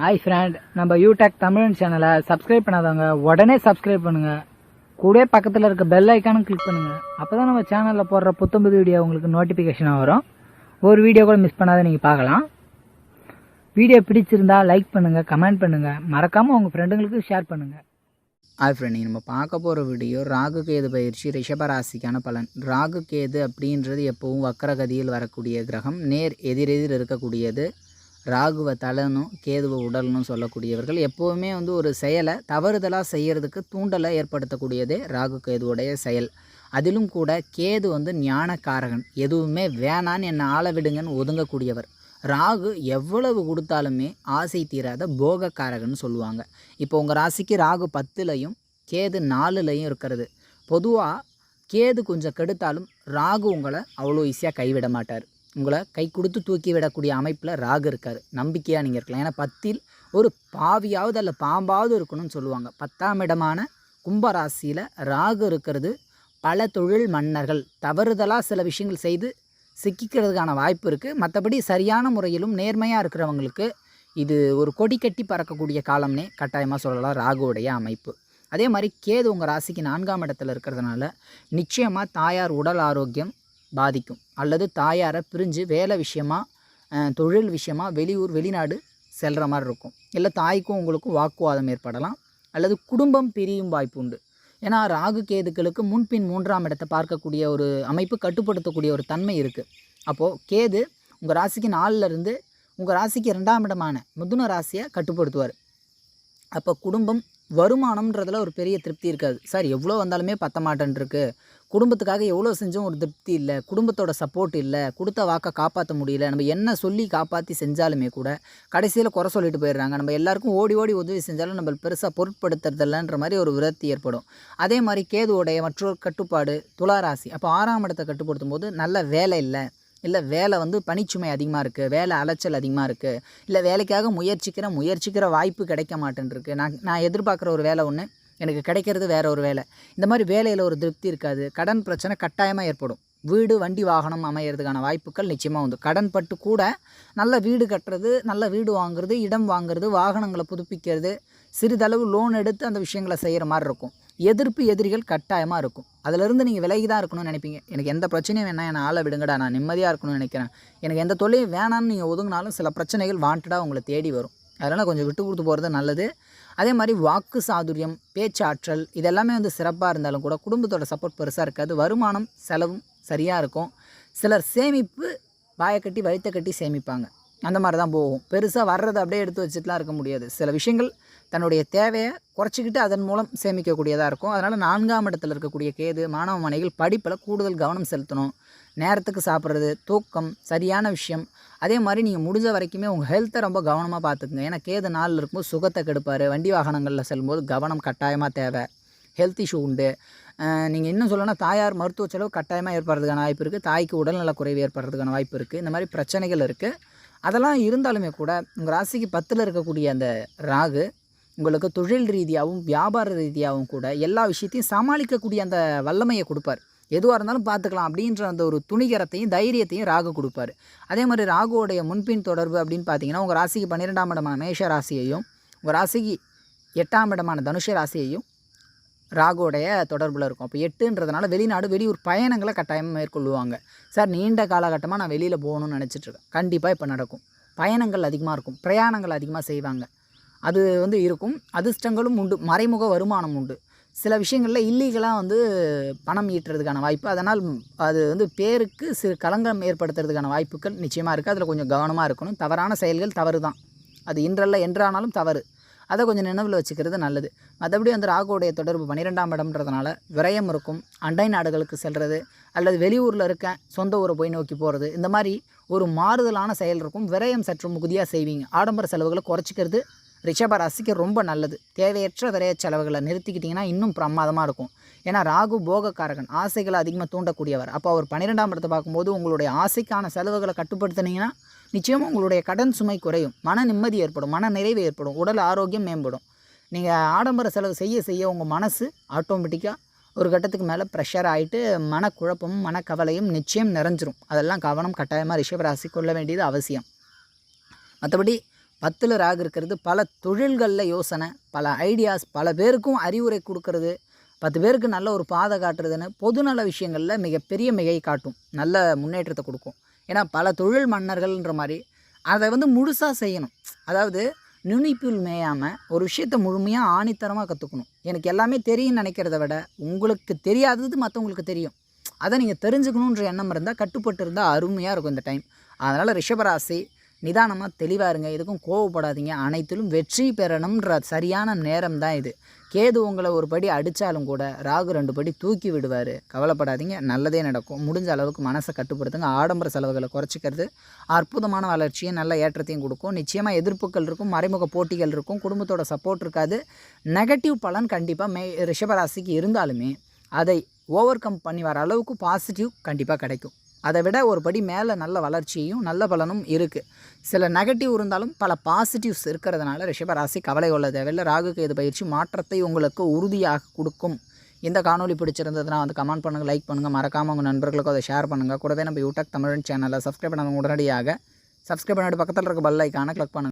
Hi friend நம்ம யூடெக் தமிழ் சேனலை subscribe பண்ணாதவங்க உடனே சப்ஸ்கிரைப் பண்ணுங்க. கூட பக்கத்தில் இருக்க பெல் ஐக்கானும் கிளிக் பண்ணுங்க. அப்பதான் நம்ம சேனலில் போடுற புத்தம்புது வீடியோ உங்களுக்கு நோட்டிஃபிகேஷனாக வரும். ஒரு வீடியோ கூட மிஸ் பண்ணாத நீங்கள் பார்க்கலாம். வீடியோ பிடிச்சிருந்தா லைக் பண்ணுங்கள் கமெண்ட் பண்ணுங்கள் மறக்காமல் உங்கள் ஃப்ரெண்டுங்களுக்கு ஷேர் பண்ணுங்கள் ஹாய் ஃப்ரெண்ட் நம்ம பார்க்க போகிற வீடியோ ராகு கேது பயிற்சி ரிஷபராசிக்கான பலன். ராகு கேது அப்படின்றது எப்பவும் வக்கரகதியில் வரக்கூடிய கிரகம். நேர் எதிரெதிர் இருக்கக்கூடியது. ராகுவை தலைனும் கேதுவை உடல்னும் சொல்லக்கூடியவர்கள் எப்போவுமே வந்து ஒரு செயலை தவறுதலாக செய்கிறதுக்கு தூண்டலை ஏற்படுத்தக்கூடியதே ராகு கேதுவுடைய செயல். அதிலும் கூட கேது வந்து ஞானக்காரகன். எதுவுமே வேணான்னு என்னை ஆள விடுங்கன்னு ஒதுங்கக்கூடியவர். ராகு எவ்வளவு கொடுத்தாலுமே ஆசை தீராத போகக்காரகன்னு சொல்லுவாங்க. இப்போ உங்கள் ராசிக்கு ராகு பத்துலையும் கேது நாலுலையும் இருக்கிறது. பொதுவாக கேது கொஞ்சம் கெடுத்தாலும் ராகு உங்களை அவ்வளோ ஈஸியாக கைவிட மாட்டார். உங்களை கை கொடுத்து தூக்கி விடக்கூடிய அமைப்பில் ராகு இருக்கார். நம்பிக்கையாக நீங்கள் இருக்கலாம். ஏன்னா பத்தில் ஒரு பாவியாவது அல்ல பாம்பாவது இருக்கணும்னு சொல்லுவாங்க. பத்தாம் இடமான கும்பராசியில் ராகு இருக்கிறது பல தொழில் மன்னர்கள். தவறுதலாக சில விஷயங்கள் செய்து சிக்கிக்கிறதுக்கான வாய்ப்பு இருக்குது மற்றபடி சரியான முறையிலும் நேர்மையாக இருக்கிறவங்களுக்கு இது ஒரு கொடி கட்டி பறக்கக்கூடிய காலம்னே கட்டாயமாக சொல்லலாம். ராகுவுடைய அமைப்பு. அதே மாதிரி கேது உங்கள் ராசிக்கு நான்காம் இடத்துல இருக்கிறதுனால நிச்சயமாக தாயார் உடல் ஆரோக்கியம் பாதிக்கும். அல்லது தாயாரை பிரிஞ்சு வேலை விஷயமா தொழில் விஷயமா வெளியூர் வெளிநாடு செல்கிற மாதிரி இருக்கும். இல்லை தாய்க்கும் உங்களுக்கும் வாக்குவாதம் ஏற்படலாம். அல்லது குடும்பம் பிரியும் வாய்ப்பு உண்டு. ஏன்னா ராகு கேதுக்களுக்கு முன்பின் மூன்றாம் இடத்தை பார்க்கக்கூடிய ஒரு அமைப்பு கட்டுப்படுத்தக்கூடிய ஒரு தன்மை இருக்குது அப்போது கேது உங்கள் ராசிக்கு நாலுல இருந்து உங்கள் ராசிக்கு ரெண்டாம் இடமான மிதுன ராசியை கட்டுப்படுத்துவார். அப்போ குடும்பம் வருமானம்ன்றதுல ஒரு பெரிய திருப்தி இருக்காது. சார் எவ்வளோ வந்தாலுமே பத்த மாட்டேன்ருக்கு. குடும்பத்துக்காக எவ்வளோ செஞ்சும் ஒரு திருப்தி இல்லை. குடும்பத்தோட சப்போர்ட் இல்லை. கொடுத்த வாக்கை காப்பாற்ற முடியல. நம்ம என்ன சொல்லி காப்பாற்றி செஞ்சாலுமே கூட கடைசியில் குறை சொல்லிட்டு போயிடுறாங்க. நம்ம எல்லாருக்கும் ஓடி ஓடி உதவி செஞ்சாலும் நம்ம பெருசாக பொருட்படுத்துறதில்லன்ற மாதிரி ஒரு விரக்தி ஏற்படும். அதே மாதிரி கேதுவோடைய மற்றொரு கட்டுப்பாடு துளாராசி அப்போ ஆறாம் இடத்தை கட்டுப்படுத்தும் போது நல்ல வேலை இல்லை. இல்லை வேலை வந்து பணிச்சுமை அதிகமாக இருக்குது வேலை அலைச்சல் அதிகமாக இருக்குது இல்லை வேலைக்காக முயற்சிக்கிற முயற்சிக்கிற வாய்ப்பு கிடைக்க மாட்டேன்ருக்கு. நான் நான் எதிர்பார்க்குற ஒரு வேலை ஒன்று எனக்கு கிடைக்கிறது வேற ஒரு வேலை. இந்த மாதிரி வேலையில் ஒரு திருப்தி இருக்காது. கடன் பிரச்சனை கட்டாயமாக ஏற்படும். வீடு வண்டி வாகனம் அமையிறதுக்கான வாய்ப்புகள் நிச்சயமாக உண்டு. கடன் பட்டு கூட நல்ல வீடு கட்டுறது நல்ல வீடு வாங்குறது இடம் வாங்குறது வாகனங்களை புதுப்பிக்கிறது சிறிதளவு லோன் எடுத்து அந்த விஷயங்களை செய்கிற மாதிரி இருக்கும். எதிர்ப்பு எதிரிகள் கட்டாயமாக இருக்கும். அதிலிருந்து நீங்கள் விலகி தான் இருக்கணும்னு நினைப்பீங்க. எனக்கு எந்த பிரச்சனையும் வேணாம். என்னை ஆளை விடுங்கடா. நான் நிம்மதியாக இருக்கணும்னு நினைக்கிறேன். எனக்கு எந்த தொழிலும் வேணாம்னு நீங்கள் ஒதுங்கினாலும் சில பிரச்சனைகள் வாண்டடாக உங்களை தேடி வரும். அதனால் கொஞ்சம் விட்டு கொடுத்து போகிறது நல்லது. அதே மாதிரி வாக்கு சாதுரியம் பேச்சாற்றல் இதெல்லாமே வந்து சிறப்பாக இருந்தாலும் கூட குடும்பத்தோட சப்போர்ட் பெருசாக இருக்காது. வருமானம் செலவும் சரியாக இருக்கும். சிலர் சேமிப்பு வாயை கட்டி வயிற்ற கட்டி சேமிப்பாங்க. அந்த மாதிரி தான் போகும். பெருசாக வர்றதை அப்படியே எடுத்து வச்சுட்டுலாம் இருக்க முடியாது. சில விஷயங்கள் தன்னுடைய தேவையை குறைச்சிக்கிட்டு அதன் மூலம் சேமிக்கக்கூடியதாக இருக்கும். அதனால் நான்காம் இடத்துல இருக்கக்கூடிய கேது மாணவ மனைகள் படிப்பில் கூடுதல் கவனம் செலுத்தணும். நேரத்துக்கு சாப்பிட்றது தூக்கம் சரியான விஷயம். அதே மாதிரி நீங்கள் முடிஞ்ச வரைக்குமே உங்கள் ஹெல்த்தை ரொம்ப கவனமாக பார்த்துக்குங்க. ஏன்னா கேது நாளில் இருக்கும்போது சுகத்தை கெடுப்பார். வண்டி வாகனங்களில் செல்லும்போது கவனம் கட்டாயமாக தேவை. ஹெல்த் இஷ்யூ உண்டு. நீங்கள் இன்னும் சொல்லணும்னா தாயார் மருத்துவ செலவு கட்டாயமாக ஏற்படுறதுக்கான வாய்ப்பு இருக்குது தாய்க்கு உடல்நல குறைவு ஏற்படுறதுக்கான வாய்ப்பு இருக்குது இந்த மாதிரி பிரச்சனைகள் இருக்குது அதெல்லாம் இருந்தாலுமே கூட உங்கள் ராசிக்கு பத்தில் இருக்கக்கூடிய அந்த ராகு உங்களுக்கு தொழில் ரீதியாகவும் வியாபார ரீதியாகவும் கூட எல்லா விஷயத்தையும் சமாளிக்கக்கூடிய அந்த வல்லமையை கொடுப்பார். எதுவாக இருந்தாலும் பார்த்துக்கலாம் அப்படின்ற அந்த ஒரு துணிகரத்தையும் தைரியத்தையும் ராகு கொடுப்பார். அதே மாதிரி ராகுவோடைய முன்பின் தொடர்பு அப்படின்னு பார்த்தீங்கன்னா உங்கள் ராசிக்கு பன்னிரெண்டாம் இடமான மேஷ ராசியையும் உங்கள் ராசிக்கு எட்டாம் இடமான தனுஷ ராசியையும் ராகுடைய தொடர்பில் இருக்கும். அப்போ எட்டுன்றதுனால வெளிநாடு வெளியூர் பயணங்களை கட்டாயமாக மேற்கொள்ளுவாங்க. சார் நீண்ட காலகட்டமாக நான் வெளியில் போகணும்னு நினச்சிட்ருக்கேன். கண்டிப்பாக இப்போ நடக்கும். பயணங்கள் அதிகமாக இருக்கும். பிரயாணங்கள் அதிகமாக செய்வாங்க. அது வந்து இருக்கும். அதிர்ஷ்டங்களும் உண்டு. மறைமுக வருமானம் உண்டு. சில விஷயங்களில் இல்லீகலாக வந்து பணம் ஈட்டுறதுக்கான வாய்ப்பு. அதனால் அது வந்து பேருக்கு சிறு களங்கம் ஏற்படுத்துறதுக்கான வாய்ப்புகள் நிச்சயமாக இருக்குது அதில் கொஞ்சம் கவனமாக இருக்கணும். தவறான செயல்கள் தவறு தான் அது இன்றல்ல என்றானாலும் தவறு. அதை கொஞ்சம் நினைவில் வச்சுக்கிறது நல்லது. மற்றபடி வந்து ராகுடைய தொடர்பு பன்னிரெண்டாம் இடம்ன்றதுனால விரயம் இருக்கும். அண்டை நாடுகளுக்கு செல்கிறது அல்லது வெளியூரில் இருக்க சொந்த ஊரை போய் நோக்கி போகிறது இந்த மாதிரி ஒரு மாறுதலான செயல் இருக்கும். விரயம் சற்று முகுதியாக செய்வீங்க. ஆடம்பர செலவுகளை குறைச்சிக்கிறது ரிஷபராசிக்கு ரொம்ப நல்லது. தேவையற்ற விரைய செலவுகளை நிறுத்திக்கிட்டிங்கன்னா இன்னும் பிரமாதமாக இருக்கும். ஏன்னா ராகு போகக்காரகன் ஆசைகளை அதிகமாக தூண்டக்கூடியவர். அப்போ அவர் பன்னிரெண்டாம் இடத்தை பார்க்கும்போது உங்களுடைய ஆசைக்கான செலவுகளை கட்டுப்படுத்தினீங்கன்னா நிச்சயமாக உங்களுடைய கடன் சுமை குறையும். மன நிம்மதி ஏற்படும் மன நிறைவு ஏற்படும் உடல் ஆரோக்கியம் மேம்படும். நீங்கள் ஆடம்பர செலவு செய்ய செய்ய உங்கள் மனசு ஆட்டோமேட்டிக்காக ஒரு கட்டத்துக்கு மேலே ப்ரெஷர் ஆகிட்டு மனக்குழப்பமும் மனக்கவலையும் நிச்சயம் நிறைஞ்சிரும். அதெல்லாம் கவனம் கட்டாயமாக ரிஷபராசி கொள்ள வேண்டியது அவசியம். மற்றபடி பத்தில் ராகு இருக்கிறது. பல தொழில்களில் யோசனை பல ஐடியாஸ் பல பேருக்கும் அறிவுரை கொடுக்கறது. பத்து பேருக்கு நல்ல ஒரு பாதை காட்டுறதுன்னு பொதுநல விஷயங்களில் மிகப்பெரிய மிகை காட்டும். நல்ல முன்னேற்றத்தை கொடுக்கும். ஏன்னா பல தொழில் மன்னர்கள்ன்ற மாதிரி அதை வந்து முழுசாக செய்யணும். அதாவது நுனிப்பில் மேயாமல் ஒரு விஷயத்தை முழுமையாக ஆணித்தரமாக கற்றுக்கணும் எனக்கு எல்லாமே தெரியும்னு நினைக்கிறத விட உங்களுக்கு தெரியாதது மற்றவங்களுக்கு தெரியும். அதை நீங்கள் தெரிஞ்சுக்கணுன்ற எண்ணம் இருந்தால் கட்டுப்பட்டு இருந்தால் அருமையாக இருக்கும் இந்த டைம் அதனால் ரிஷபராசி நிதானமாக தெளிவாக இருங்க. எதுக்கும் கோவப்படாதீங்க. அனைத்திலும் வெற்றி பெறணும்ன்ற சரியான நேரம் தான் இது. கேது உங்களை ஒரு படி அடித்தாலும் கூட ராகு ரெண்டு படி தூக்கி விடுவார். கவலைப்படாதீங்க. நல்லதே நடக்கும். முடிஞ்ச அளவுக்கு மனசை கட்டுப்படுத்துங்க. ஆடம்பர செலவுகளை குறைச்சிக்கிறது. அற்புதமான வளர்ச்சியும் நல்ல ஏற்றத்தையும் கொடுக்கும். நிச்சயமாக எதிர்ப்புகள் இருக்கும். மறைமுக போட்டிகள் இருக்கும். குடும்பத்தோட சப்போர்ட் இருக்காது. நெகட்டிவ் பலன் கண்டிப்பாக மே ரிஷபராசிக்கு இருந்தாலுமே அதை ஓவர் கம் பண்ணி வர அளவுக்கு பாசிட்டிவ் கண்டிப்பாக கிடைக்கும். அதை விட ஒரு படி மேலே நல்ல வளர்ச்சியும் நல்ல பலனும் இருக்குது சில நெகட்டிவ் இருந்தாலும் பல பாசிட்டிவ்ஸ் இருக்கிறதுனால ரிஷபராசி கவலை கொள்ள தேவையில்லை. ராகு கேது பயிற்சி மாற்றத்தை உங்களுக்கு உறுதியாக கொடுக்கும். இந்த காணொளி பிடிச்சிருந்ததுன்னா வந்து கமெண்ட் பண்ணுங்கள் லைக் பண்ணுங்கள் மறக்காமல் உங்கள் நண்பர்களுக்கும் அதை ஷேர் பண்ணுங்கள் கூடவே நம்ம யூடியூப் தமிழ் சேனலை சப்ஸ்கிரைப் பண்ணாங்க உடனடியாக சப்ஸ்கிரைப் பண்ணிட்டு பக்கத்தில் இருக்க பெல் ஐக்கானை கிளிக் பண்ணுங்கள்